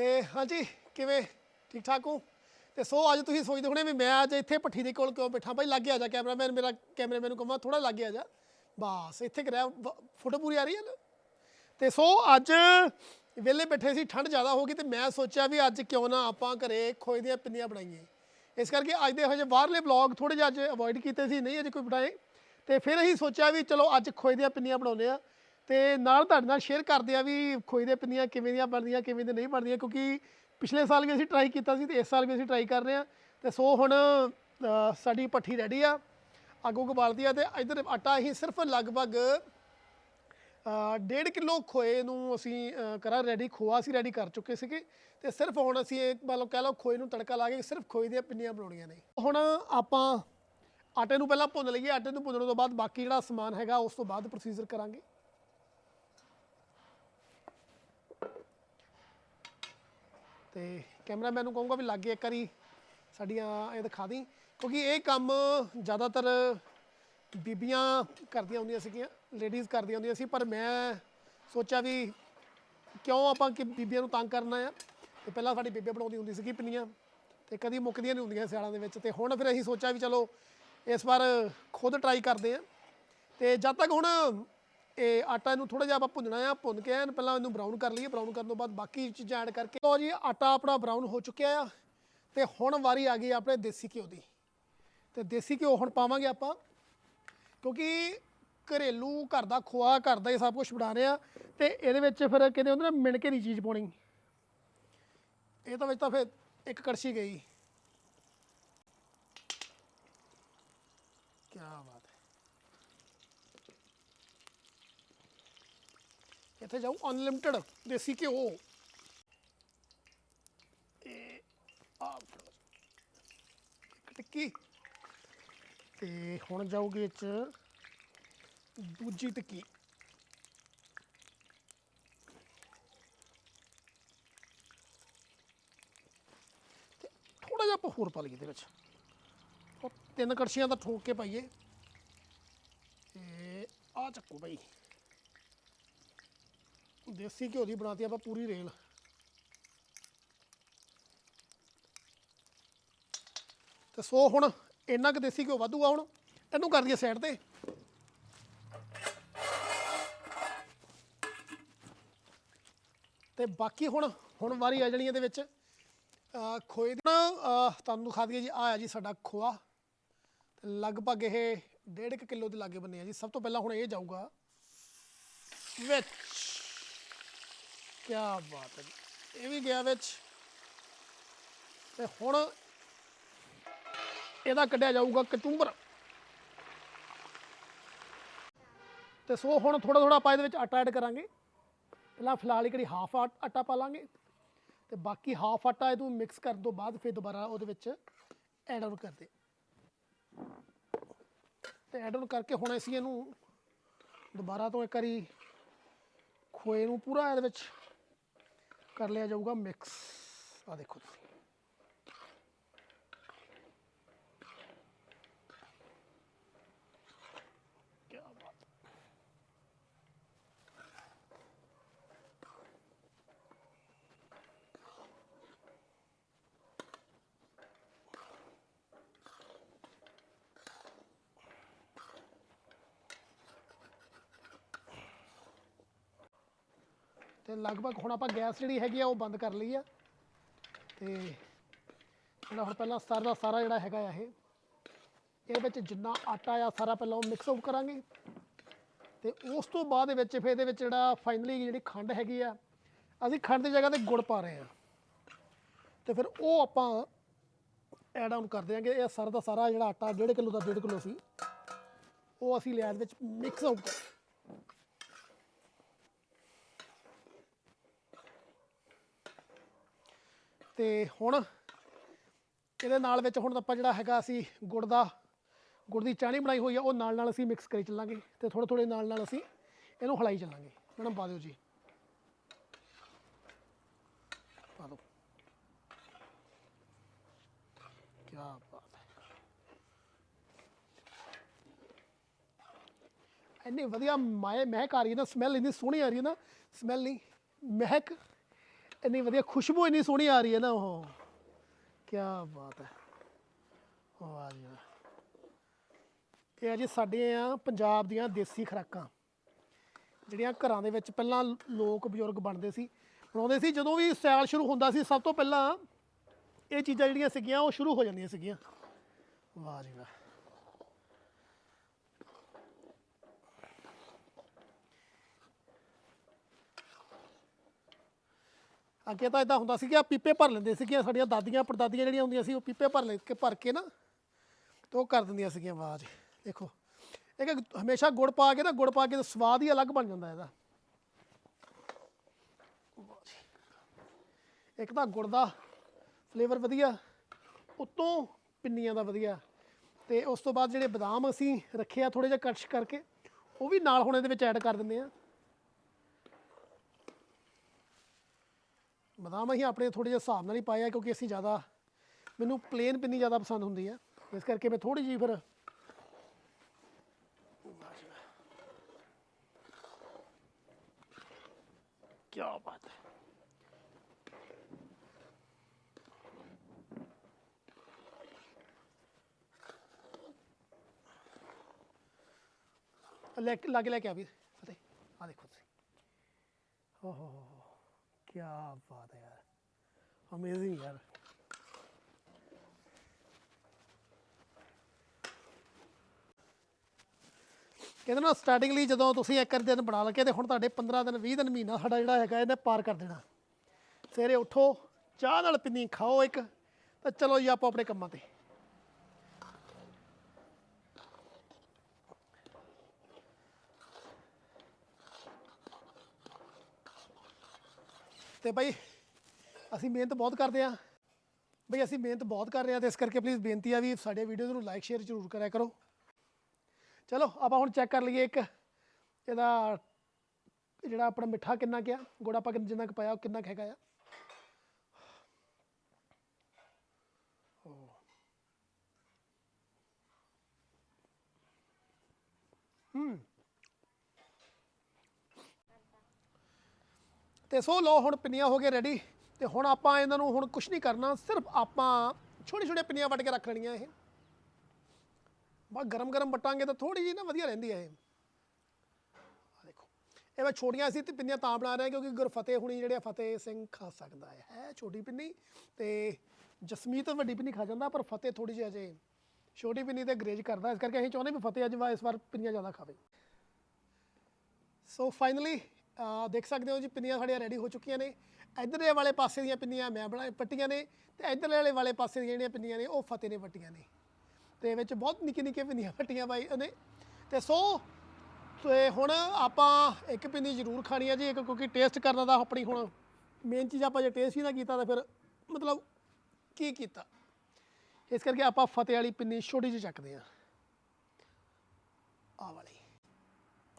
ਤੇ ਹਾਂਜੀ, ਕਿਵੇਂ? ਠੀਕ ਠਾਕ ਹੋ? ਤੇ ਸੋ ਅੱਜ ਤੁਸੀਂ ਸੋਚਦੇ ਹੋਣੇ ਵੀ ਮੈਂ ਅੱਜ ਇੱਥੇ ਪੱਠੀ ਦੇ ਕੋਲ ਕਿਉਂ ਬੈਠਾ? ਭਾਈ ਲੱਗੇ ਆ ਜਾ ਕੈਮਰਾਮੈਨ, ਮੇਰਾ ਕੈਮਰਾਮੈਨ ਨੂੰ ਕਹਾਂ ਥੋੜਾ ਲੱਗੇ ਆ ਜਾ। ਬਸ, ਇੱਥੇ ਕਰਿਆ ਫੋਟੋ ਪੂਰੀ ਆ ਰਹੀ ਹੈ ਨਾ? ਤੇ ਸੋ ਅੱਜ ਵਿਹਲੇ ਬੈਠੇ ਸੀ, ਠੰਡ ਜ਼ਿਆਦਾ ਹੋ ਗਈ ਤੇ ਮੈਂ ਸੋਚਿਆ ਵੀ ਅੱਜ ਕਿਉਂ ਨਾ ਆਪਾਂ ਘਰੇ ਖੋਏ ਦੀਆਂ ਪਿੰਨੀਆਂ ਬਣਾਈਏ। ਇਸ ਕਰਕੇ ਅੱਜ ਦੇ ਹਜੇ ਬਾਹਰਲੇ ਬਲੌਗ ਥੋੜੇ ਜਿਹਾ ਅੱਜ ਅਵੋਇਡ ਕੀਤੇ ਸੀ, ਨਹੀਂ ਅੱਜ ਕੋਈ ਬਣਾਏ। ਤੇ ਫਿਰ ਅਸੀਂ ਸੋਚਿਆ ਵੀ ਚਲੋ ਅੱਜ ਖੋਏ ਦੀਆਂ ਪਿੰਨੀਆਂ ਬਣਾਉਂਦੇ ਆ ਤੇ ਨਾਲ ਤੁਹਾਡੇ ਨਾਲ ਸ਼ੇਅਰ ਕਰਦੇ ਆ ਵੀ ਖੋਏ ਦੀਆਂ ਪਿੰਨੀਆਂ ਕਿਵੇਂ ਦੀਆਂ ਬਣਦੀਆਂ ਕਿਵੇਂ ਦੀਆਂ ਨਹੀਂ ਬਣਦੀਆਂ ਕਿਉਂਕਿ ਪਿਛਲੇ ਸਾਲ ਵੀ ਅਸੀਂ ਟਰਾਈ ਕੀਤਾ ਸੀ ਤੇ ਇਸ ਸਾਲ ਵੀ ਅਸੀਂ ਟਰਾਈ ਕਰ ਰਹੇ ਆ ਤੇ ਸੋ ਹੁਣ ਸਾਡੀ ਪੱਠੀ ਰੈਡੀ ਆ ਅੱਗੋਂ ਉਬਾਲਦੀ ਆ ਤੇ ਇਧਰ ਆਟਾ ਅਸੀਂ ਸਿਰਫ ਲਗਭਗ ਅ, ਡੇਢ ਕਿਲੋ ਖੋਏ ਨੂੰ ਅਸੀਂ ਕਰਾਂ ਰੈਡੀ ਖੋਆ ਅਸੀਂ ਰੈਡੀ ਕਰ ਚੁੱਕੇ ਸੀਗੇ। ਤੇ ਸਿਰਫ ਹੁਣ ਅਸੀਂ ਇੱਕ ਮਤਲਬ ਕਹਿ ਲਓ ਖੋਏ ਨੂੰ ਤੜਕਾ ਲਾ ਕੇ ਸਿਰਫ ਖੋਏ ਦੀਆਂ ਪਿੰਨੀਆਂ ਬਣਾਉਣੀਆਂ ਨੇ। ਹੁਣ ਆਪਾਂ ਆਟੇ ਨੂੰ ਪਹਿਲਾਂ ਭੁੰਨ ਲਈਏ। ਆਟੇ ਨੂੰ ਭੁੰਨਣ ਤੋਂ ਬਾਅਦ ਬਾਕੀ ਜਿਹੜਾ ਸਮਾਨ ਹੈਗਾ ਉਸ ਤੋਂ ਬਾਅਦ ਪ੍ਰੋਸੀਜਰ ਕਰਾਂਗੇ। ਤੇ ਕੈਮਰਾਮੈਨ ਨੂੰ ਕਹੂੰਗਾ ਵੀ ਲਾਗੇ ਇੱਕ ਵਾਰੀ ਸਾਡੀਆਂ ਇਹ ਦਿਖਾ ਦੀ ਕਿਉਂਕਿ ਇਹ ਕੰਮ ਜ਼ਿਆਦਾਤਰ ਬੀਬੀਆਂ ਕਰਦੀਆਂ ਹੁੰਦੀਆਂ ਸੀਗੀਆਂ ਲੇਡੀਜ਼ ਕਰਦੀਆਂ ਹੁੰਦੀਆਂ ਸੀ, ਪਰ ਮੈਂ ਸੋਚਿਆ ਵੀ ਕਿਉਂ ਆਪਾਂ ਕਿ ਬੀਬੀਆਂ ਨੂੰ ਤੰਗ ਕਰਨਾ ਆ? ਤੇ ਪਹਿਲਾਂ ਸਾਡੀ ਬੀਬੀ ਬਣਾਉਂਦੀ ਹੁੰਦੀ ਸੀਗੀ ਪਿੰਨੀਆਂ, ਤੇ ਕਦੀ ਮੁੱਕਦੀਆਂ ਨਹੀਂ ਹੁੰਦੀਆਂ ਸਿਆਲਾਂ ਦੇ ਵਿੱਚ, ਤੇ ਹੁਣ ਫਿਰ ਅਸੀਂ ਸੋਚਿਆ ਵੀ ਚਲੋ ਇਸ ਵਾਰ ਖੁਦ ਟਰਾਈ ਕਰਦੇ ਆ। ਤੇ ਜਦ ਤੱਕ ਹੁਣ ਇਹ ਆਟਾ ਇਹਨੂੰ ਥੋੜਾ ਜਿਹਾ ਆਪਾਂ ਭੁੰਨਣਾ ਆ, ਭੁੰਨ ਕੇ ਐਨ ਪਹਿਲਾਂ ਇਹਨੂੰ ਬਰਾਊਨ ਕਰ ਲਈਏ ਬਰਾਊਨ ਕਰਨ ਤੋਂ ਬਾਅਦ ਬਾਕੀ ਚੀਜ਼ਾਂ ਐਡ ਕਰਕੇ। ਲਓ ਜੀ, ਆਟਾ ਆਪਣਾ ਬਰਾਊਨ ਹੋ ਚੁੱਕਿਆ ਆ ਤੇ ਹੁਣ ਵਾਰੀ ਆ ਗਈ ਆਪਣੇ ਦੇਸੀ ਘਿਓ ਦੀ। ਤੇ ਦੇਸੀ ਘਿਓ ਹੁਣ ਪਾਵਾਂਗੇ ਆਪਾਂ, ਕਿਉਂਕਿ ਘਰੇਲੂ ਘਰ ਦਾ ਖੋਆ, ਘਰ ਦਾ ਹੀ ਸਭ ਕੁਝ ਬਣਾ ਰਹੇ ਆ ਤੇ ਇਹਦੇ ਵਿੱਚ ਫਿਰ ਕਹਿੰਦੇ ਹੁੰਦੇ ਨਾ ਮਿਣ ਕੇ ਨਹੀਂ ਚੀਜ਼ ਪਾਉਣੀ। ਇਹ ਤਾਂ ਵਿੱਚ ਤਾਂ ਫਿਰ ਇੱਕ ਕੜਛੀ ਗਈ। ਕੀ ਬਾਤ ਹੈ ਇੱਥੇ ਜਾਊ ਅਨਲਿਮਟਿਡ ਦੇਸੀ ਘਿਓ ਇਹ ਆ ਫੜੋ। ਇੱਕ ਟਿੱਕੀ ਤੇ ਹੁਣ ਜਾਊਗੀ ਇਹ 'ਚ ਦੂਜੀ ਟਿੱਕੀ ਤੇ ਥੋੜਾ ਜਿਹਾ ਆਪਾਂ ਹੋਰ ਪਾ ਲਈਏ ਇਹਦੇ ਵਿੱਚ ਉਹ ਤਿੰਨ ਕੜਛੀਆਂ ਦਾ ਠੋਕ ਕੇ ਪਾਈਏ ਤੇ ਆ ਚੱਕੋ ਭਾਈ ਦੇਸੀ ਘਿਓ ਦੀ ਬਣਾਤੀ, ਆਪਾਂ ਪੂਰੀ ਰੇਲ। ਤੇ ਸੋ ਹੁਣ ਇੰਨਾ ਕੁ ਦੇਸੀ ਘਿਓ ਵਾਧੂ ਆ ਹੁਣ, ਇਹਨੂੰ ਕਰ ਦਈਏ ਸਾਈਡ ਤੇ। ਤੇ ਬਾਕੀ ਹੁਣ ਹੁਣ ਵਾਰੀ ਆ ਜਾਣੀ ਇਹਦੇ ਵਿੱਚ। ਖੋਏ ਦੀ ਨਾ ਤੁਹਾਨੂੰ ਦਿਖਾ ਦਈਏ ਜੀ ਆ ਆ ਜੀ ਸਾਡਾ ਖੋਆ। ਲਗਭਗ ਇਹ 1.5 ਕਿਲੋ ਦੇ ਲਾਗੇ ਬੰਨੇ ਆ ਜੀ। ਸਭ ਤੋਂ ਪਹਿਲਾਂ ਹੁਣ ਇਹ ਜਾਊਗਾ। ਵਿੱਚ ਕੀ ਬਾਤ ਹੈ ਜੀ। ਇਹ ਵੀ ਗਿਆ ਵਿੱਚ। ਤੇ ਹੁਣ ਇਹਦਾ ਕੱਢਿਆ ਜਾਊਗਾ ਕਚੂੰਬਰ ਤੇ ਸੋ ਹੁਣ ਥੋੜਾ ਥੋੜਾ ਆਪਾਂ ਇਹਦੇ ਵਿੱਚ ਆਟਾ ਐਡ ਕਰਾਂਗੇ। ਪਹਿਲਾਂ ਫਿਲਹਾਲ ਇੱਕ ਹਾਫ ਆਟਾ ਪਾ ਲਾਂਗੇ। ਤੇ ਬਾਕੀ ਹਾਫ ਆਟਾ ਇਹਨੂੰ ਮਿਕਸ ਕਰਨ ਤੋਂ ਬਾਅਦ ਫਿਰ ਦੁਬਾਰਾ ਉਹਦੇ ਵਿੱਚ ਐਡ ਆਨ ਕਰਦੇ। ਤੇ ਐਡ ਆਨ ਕਰਕੇ ਹੁਣ ਅਸੀਂ ਇਹਨੂੰ ਦੁਬਾਰਾ ਤੋਂ ਇੱਕ ਵਾਰੀ ਖੋਏ ਨੂੰ ਪੂਰਾ ਇਹਦੇ ਵਿੱਚ ਕਰ ਲਿਆ ਜਾਊਗਾ ਮਿਕਸ ਆ ਦੇਖੋ ਤੁਸੀਂ। ਤੇ ਲਗਭਗ ਹੁਣ ਆਪਾਂ ਗੈਸ ਜਿਹੜੀ ਹੈਗੀ ਆ ਉਹ ਬੰਦ ਕਰ ਲਈ ਆ। ਤੇ ਜਿਹੜਾ ਹੁਣ ਪਹਿਲਾਂ ਸਾਰਾ ਦਾ ਸਾਰਾ ਜਿਹੜਾ ਹੈਗਾ ਆ ਇਹ, ਇਹਦੇ ਵਿੱਚ ਜਿੰਨਾ ਆਟਾ ਆ ਸਾਰਾ ਪਹਿਲਾਂ ਉਹ ਮਿਕਸ ਆਊਟ ਕਰਾਂਗੇ। ਤੇ ਉਸ ਤੋਂ ਬਾਅਦ ਵਿੱਚ ਫਿਰ ਇਹਦੇ ਵਿੱਚ ਜਿਹੜਾ ਫਾਈਨਲੀ ਜਿਹੜੀ ਖੰਡ ਹੈਗੀ ਆ, ਅਸੀਂ ਖੰਡ ਦੀ ਜਗ੍ਹਾ ਤੇ ਗੁੜ ਪਾ ਰਹੇ ਆ। ਤੇ ਫਿਰ ਉਹ ਆਪਾਂ ਐਡ ਆਨ ਕਰ ਦਿਆਂਗੇ, ਇਹ ਸਾਰਾ ਦਾ ਸਾਰਾ ਜਿਹੜਾ ਆਟਾ 1.5 ਕਿਲੋ ਦਾ 1.5 ਕਿਲੋ ਸੀ, ਉਹ ਅਸੀਂ ਲਿਆ ਇਹਦੇ ਵਿੱਚ ਮਿਕਸ ਆਊਟ ਤੇ ਹੁਣ ਇਹਦੇ ਨਾਲ ਵਿੱਚ ਹੁਣ ਆਪਾਂ ਜਿਹੜਾ ਹੈਗਾ ਅਸੀਂ ਗੁੜ ਦਾ, ਗੁੜ ਦੀ ਚਾਣੀ ਬਣਾਈ ਹੋਈ ਆ, ਉਹ ਨਾਲ ਨਾਲ ਅਸੀਂ ਮਿਕਸ ਕਰੀ ਚੱਲਾਂਗੇ ਤੇ ਥੋੜੇ ਥੋੜੇ ਨਾਲ ਨਾਲ ਅਸੀਂ ਇਹਨੂੰ ਹਲਾਈ ਚੱਲਾਂਗੇ। ਮੈਡਮ, ਪਾ ਦਿਓ ਜੀ। ਪਾ ਦਿਓ। ਕੀ ਬਾਤ ਹੈ। ਇੰਨੀ ਵਧੀਆ ਮਾਏ ਮਹਿਕ ਆ ਰਹੀ ਹੈ ਨਾ ਸਮੈਲ ਇੰਨੀ ਸੋਹਣੀ ਆ ਰਹੀ ਹੈ ਨਾ ਸਮੈਲ ਨਹੀਂ, ਮਹਿਕ ਇੰਨੀ ਵਧੀਆ ਖੁਸ਼ਬੂ ਇੰਨੀ ਸੋਹਣੀ ਆ ਰਹੀ ਹੈ ਨਾ ਉਹ। ਕੀ ਬਾਤ ਹੈ। ਵਾਹ ਜੀ ਵਾਹ। ਇਹ ਆ ਜੀ ਸਾਡੇ ਆ ਪੰਜਾਬ ਦੀਆਂ ਦੇਸੀ ਖੁਰਾਕਾਂ। ਜਿਹੜੀਆਂ ਘਰਾਂ ਦੇ ਵਿੱਚ ਪਹਿਲਾਂ ਲੋਕ ਬਜ਼ੁਰਗ ਬਣਦੇ ਸੀ, ਬਣਾਉਂਦੇ ਸੀ। ਜਦੋਂ ਵੀ ਸੈਲ ਸ਼ੁਰੂ ਹੁੰਦਾ ਸੀ, ਸਭ ਤੋਂ ਪਹਿਲਾਂ ਇਹ ਚੀਜ਼ਾਂ ਜਿਹੜੀਆਂ ਸੀਗੀਆਂ, ਉਹ ਸ਼ੁਰੂ ਹੋ ਜਾਂਦੀਆਂ ਸੀਗੀਆਂ। ਵਾਹ ਜੀ ਵਾਹ। ਅੱਗੇ ਤਾਂ ਇਦਾਂ ਹੁੰਦਾ ਸੀ ਕਿ ਆ ਪੀਪੇ ਭਰ ਲੈਂਦੇ ਸੀਗੀਆਂ, ਸਾਡੀਆਂ ਦਾਦੀਆਂ, ਪੜਦਾਦੀਆਂ ਜਿਹੜੀਆਂ ਹੁੰਦੀਆਂ ਸੀ, ਉਹ ਪੀਪੇ ਭਰ ਲੈ ਕੇ, ਭਰ ਕੇ ਨਾ ਤੇ ਉਹ ਕਰ ਦਿੰਦੀਆਂ ਸੀਗੀਆਂ ਆਵਾਜ਼। ਦੇਖੋ, ਇੱਕ ਹਮੇਸ਼ਾ ਗੁੜ ਪਾ ਕੇ ਨਾ ਗੁੜ ਪਾ ਕੇ ਤਾਂ ਸਵਾਦ ਹੀ ਅਲੱਗ ਬਣ ਜਾਂਦਾ ਇਹਦਾ। ਇੱਕ ਤਾਂ ਗੁੜ ਦਾ ਫਲੇਵਰ ਵਧੀਆ, ਉਤੋਂ ਪਿੰਨੀਆਂ ਦਾ ਵਧੀਆ ਤੇ ਉਸ ਤੋਂ ਬਾਅਦ ਜਿਹੜੇ ਬਦਾਮ ਅਸੀਂ ਰੱਖੇ ਆ ਥੋੜੇ ਜਿਹਾ ਕਟਸ਼ ਕਰਕੇ, ਉਹ ਵੀ ਨਾਲ ਹੁਣ ਇਹਦੇ ਵਿੱਚ ਐਡ ਕਰ ਦਿੰਦੇ ਆ। ਬਦਾਮ ਅਸੀਂ ਆਪਣੇ ਥੋੜੇ ਜਿਹੇ ਹਿਸਾਬ ਨਾਲ ਹੀ ਪਾਏ ਆ ਕਿਉਂਕਿ ਅਸੀਂ ਜ਼ਿਆਦਾ ਮੈਨੂੰ ਪਲੇਨ ਪਿੰਨੀ ਜ਼ਿਆਦਾ ਪਸੰਦ ਹੁੰਦੀ ਆ ਇਸ ਕਰਕੇ ਮੈਂ ਥੋੜੀ ਜਿਹੀ ਫਿਰ ਕੀ ਬਾਤ ਹੈ ਲੈ ਕੇ ਲਾਗੇ ਲੈ ਕੇ ਆ ਵੀ ਫਤਿਹ ਆ ਦੇਖੋ ਤੁਸੀਂ ਓਹ ਹੋ ਕੀ ਬਾਤ ਹੈ ਯਾਰ। ਅਮੇਜ਼ਿੰਗ ਯਾਰ। ਕਹਿੰਦੇ ਨਾ ਸਟਾਰਟਿੰਗ ਲਈ ਜਦੋਂ ਤੁਸੀਂ ਇੱਕ ਦਿਨ ਬਣਾ ਲਗੇ ਤੇ ਹੁਣ ਤੁਹਾਡੇ 15 ਦਿਨ 20 ਦਿਨ ਮਹੀਨਾ ਸਾਡਾ ਜਿਹੜਾ ਹੈਗਾ, ਇਹਨੇ ਪਾਰ ਕਰ ਦੇਣਾ। ਸਵੇਰੇ ਉਠੋ, ਚਾਹ ਨਾਲ ਪਿੰਨੀ ਖਾਓ ਇੱਕ, ਤਾਂ ਚਲੋ ਜੀ ਆਪੋ ਆਪਣੇ ਕੰਮਾਂ ਤੇ। ਤੇ ਭਾਈ ਅਸੀਂ ਮਿਹਨਤ ਬਹੁਤ ਕਰਦੇ ਆ ਬਈ, ਅਸੀਂ ਮਿਹਨਤ ਬਹੁਤ ਕਰ ਰਹੇ ਆ ਤੇ ਇਸ ਕਰਕੇ ਪਲੀਜ਼ ਬੇਨਤੀ ਆ ਵੀ ਸਾਡੇ ਵੀਡੀਓਜ਼ ਨੂੰ ਲਾਈਕ ਸ਼ੇਅਰ ਜ਼ਰੂਰ ਕਰਿਆ ਕਰੋ। ਚਲੋ, ਆਪਾਂ ਹੁਣ ਚੈੱਕ ਕਰ ਲਈਏ ਇੱਕ ਇਹਦਾ ਜਿਹੜਾ ਆਪਣਾ ਮਿੱਠਾ ਕਿੰਨਾ ਕਿਆ ਗੁੜ ਆਪਾਂ ਕਿੰਨਾ- ਜਿੰਨਾ ਕੁ ਪਾਇਆ, ਉਹ ਕਿੰਨਾ ਕੁ ਹੈਗਾ ਆ। ਤੇ ਸੋ ਲਓ ਹੁਣ ਪਿੰਨੀਆਂ ਹੋ ਗਏ ਰੈਡੀ ਤੇ ਹੁਣ ਆਪਾਂ ਇਹਨਾਂ ਨੂੰ ਹੁਣ ਕੁਝ ਨਹੀਂ ਕਰਨਾ, ਸਿਰਫ ਆਪਾਂ ਛੋਟੀ ਛੋਟੇ ਪਿੰਨੀਆਂ ਵੱਟ ਕੇ ਰੱਖ ਲੈਣੀਆਂ ਇਹ। ਬਸ ਗਰਮ ਗਰਮ ਵਟਾਂਗੇ ਤਾਂ ਥੋੜੀ ਜੀ ਨਾ ਵਧੀਆ ਰਹਿੰਦੀ ਹੈ ਇਹ। ਦੇਖੋ, ਇਹ ਮੈਂ ਛੋਟੀਆਂ ਸੀ ਤੇ ਪਿੰਨੀਆਂ ਤਾਂ ਬਣਾ ਰਿਹਾ ਕਿਉਂਕਿ ਗੁਰਫਤਿਹ ਹੁਣੀ ਜਿਹੜੇ ਆ ਫਤਿਹ ਸਿੰਘ ਖਾ ਸਕਦਾ ਹੈ। ਹੈ ਛੋਟੀ ਪਿੰਨੀ ਤੇ ਜਸਮੀਤ ਵੱਡੀ ਪਿੰਨੀ ਖਾ ਜਾਂਦਾ, ਪਰ ਫਤਿਹ ਥੋੜੀ ਜਿਹੀ ਅਜੇ ਛੋਟੀ ਪਿੰਨੀ ਤੇ ਗਰੇਜ ਕਰਦਾ। ਇਸ ਕਰਕੇ ਅਸੀਂ ਚਾਹੁੰਦੇ ਵੀ ਫਤਿਹ ਅੱਜ ਵਾ ਇਸ ਵਾਰ ਪਿੰਨੀਆਂ ਜ਼ਿਆਦਾ ਖਾਵੇ। ਸੋ ਫਾਈਨਲੀ ਦੇਖ ਸਕਦੇ ਹੋ ਜੀ, ਪਿੰਨੀਆਂ ਸਾਡੀਆਂ ਰੈਡੀ ਹੋ ਚੁੱਕੀਆਂ ਨੇ। ਇਧਰਲੇ ਵਾਲੇ ਪਾਸੇ ਦੀਆਂ ਪਿੰਨੀਆਂ ਮੈਂ ਬਣਾ ਪੱਟੀਆਂ ਨੇ ਤੇ ਇਧਰਲੇ ਵਾਲੇ ਵਾਲੇ ਪਾਸੇ ਦੀਆਂ ਜਿਹੜੀਆਂ ਪਿੰਨੀਆਂ ਨੇ, ਉਹ ਫਤਿਹ ਨੇ ਪੱਟੀਆਂ ਨੇ। ਤੇ ਵਿੱਚ ਬਹੁਤ ਨਿੱਕੀ ਨਿੱਕੀ ਪਿੰਨੀਆਂ ਪੱਟੀਆਂ ਬਾਈ ਉਹਨੇ। ਤੇ ਸੋ, ਤੇ ਹੁਣ ਆਪਾਂ ਇੱਕ ਪਿੰਨੀ ਜ਼ਰੂਰ ਖਾਣੀ ਆ ਜੀ, ਇੱਕ ਕਿਉਂਕਿ ਟੇਸਟ ਕਰਨਾ ਦਾ ਆਪਣੀ ਹੁਣ ਮੇਨ ਚੀਜ਼ ਆਪਾਂ ਜੇ ਟੇਸਟ ਹੀ ਨਾ ਕੀਤਾ ਤਾਂ ਫਿਰ ਮਤਲਬ ਕੀ ਕੀਤਾ? ਇਸ ਕਰਕੇ ਆਪਾਂ ਫਤਿਹ ਵਾਲੀ ਪਿੰਨੀ ਛੋਟੀ ਜਿਹੀ ਚੱਕਦੇ ਆ ਆਹ ਵਾਲੀ।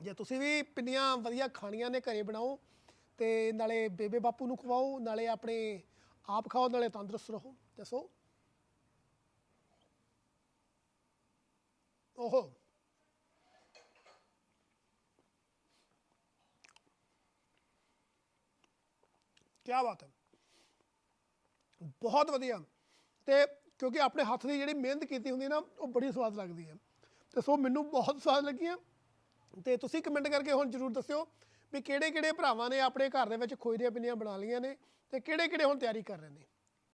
ਜੇ ਤੁਸੀਂ ਵੀ ਪਿੰਨੀਆਂ ਵਧੀਆ ਖਾਣੀਆਂ ਨੇ ਘਰੇ ਬਣਾਓ ਤੇ ਨਾਲੇ ਬੇਬੇ ਬਾਪੂ ਨੂੰ ਖਵਾਓ, ਨਾਲੇ ਆਪਣੇ ਆਪ ਖਾਓ, ਨਾਲੇ ਤੰਦਰੁਸਤ ਰਹੋ। ਦੱਸੋ? ਓਹੋ। ਕੀ ਬਾਤ ਹੈ। ਬਹੁਤ ਵਧੀਆ। ਤੇ ਕਿਉਂਕਿ ਆਪਣੇ ਹੱਥ ਦੀ ਜਿਹੜੀ ਮਿਹਨਤ ਕੀਤੀ ਹੁੰਦੀ ਹੈ ਨਾ, ਉਹ ਬੜੀ ਸਵਾਦ ਲੱਗਦੀ ਹੈ। ਤੇ ਸੋ ਮੈਨੂੰ ਬਹੁਤ ਸਵਾਦ ਲੱਗੀਆਂ। ਤੇ ਤੁਸੀਂ ਕਮੈਂਟ ਕਰਕੇ ਹੁਣ ਜਰੂਰ ਦੱਸਿਓ ਵੀ ਕਿਹੜੇ ਕਿਹੜੇ ਭਰਾਵਾਂ ਨੇ ਆਪਣੇ ਘਰ ਦੇ ਵਿੱਚ ਖੋਏ ਦੀਆਂ ਪਿੰਨੀਆਂ ਬਣਾ ਲਈਆਂ ਨੇ ਤੇ ਕਿਹੜੇ ਕਿਹੜੇ ਹੁਣ ਤਿਆਰੀ ਕਰ ਰਹੇ ਨੇ।